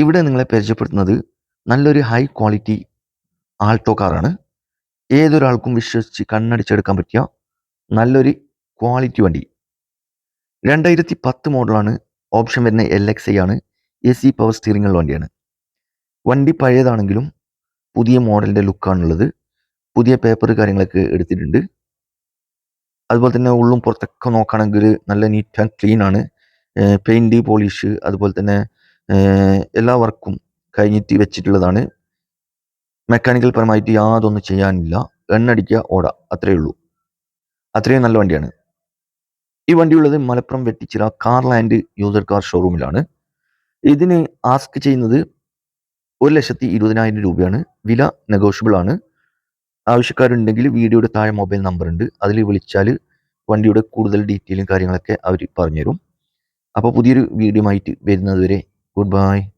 ഇവിടെ നിങ്ങളെ പരിചയപ്പെടുത്തുന്നത് നല്ലൊരു ഹൈ ക്വാളിറ്റി ആൾട്ടോ കാറാണ് ഏതൊരാൾക്കും വിശ്വസിച്ച് കണ്ണടിച്ചെടുക്കാൻ പറ്റിയ നല്ലൊരു ക്വാളിറ്റി വണ്ടി. രണ്ടായിരത്തി പത്ത് മോഡലാണ് ഓപ്ഷൻ വരുന്ന എൽ എക്സ് ഐ ആണ്. എ സി പവർ സ്റ്റിയറിംഗ് ഉള്ള വണ്ടിയാണ്. വണ്ടി പഴയതാണെങ്കിലും പുതിയ മോഡലിന്റെ ലുക്കാണുള്ളത് പുതിയ പേപ്പർ കാര്യങ്ങളൊക്കെ എടുത്തിട്ടുണ്ട്. അതുപോലെ തന്നെ ഉള്ളും പുറത്തൊക്കെ നോക്കുകയാണെങ്കിൽ നല്ല നീറ്റ് ആൻഡ് ക്ലീൻ ആണ്. പെയിന്റ് പോളിഷ് അതുപോലെ തന്നെ എല്ലാ വർക്കും കഴിഞ്ഞിട്ട് വെച്ചിട്ടുള്ളതാണ്. മെക്കാനിക്കൽ പരമായിട്ട് യാതൊന്നും ചെയ്യാനില്ല. എണ്ണടിക്കുക ഓട. അത്രയേ ഉള്ളൂ. അത്രയും നല്ല വണ്ടിയാണ്. ഈ വണ്ടിയുള്ളത് Malappuram Vettichira car land user car ഷോറൂമിലാണ് ഇതിന് ആസ്ക് ചെയ്യുന്നത് ഒരു ലക്ഷത്തി ഇരുപതിനായിരം രൂപയാണ്. വില നെഗോഷ്യബിൾ ആണ്. ആവശ്യക്കാരുണ്ടെങ്കിൽ വീഡിയോയുടെ താഴെ മൊബൈൽ നമ്പർ ഉണ്ട്. അതിൽ വിളിച്ചാൽ വണ്ടിയുടെ കൂടുതൽ ഡീറ്റെയിലും കാര്യങ്ങളൊക്കെ അവർ പറഞ്ഞുതരും. അപ്പോൾ പുതിയൊരു വീഡിയോ ആയിട്ട് വരുന്നത് Goodbye.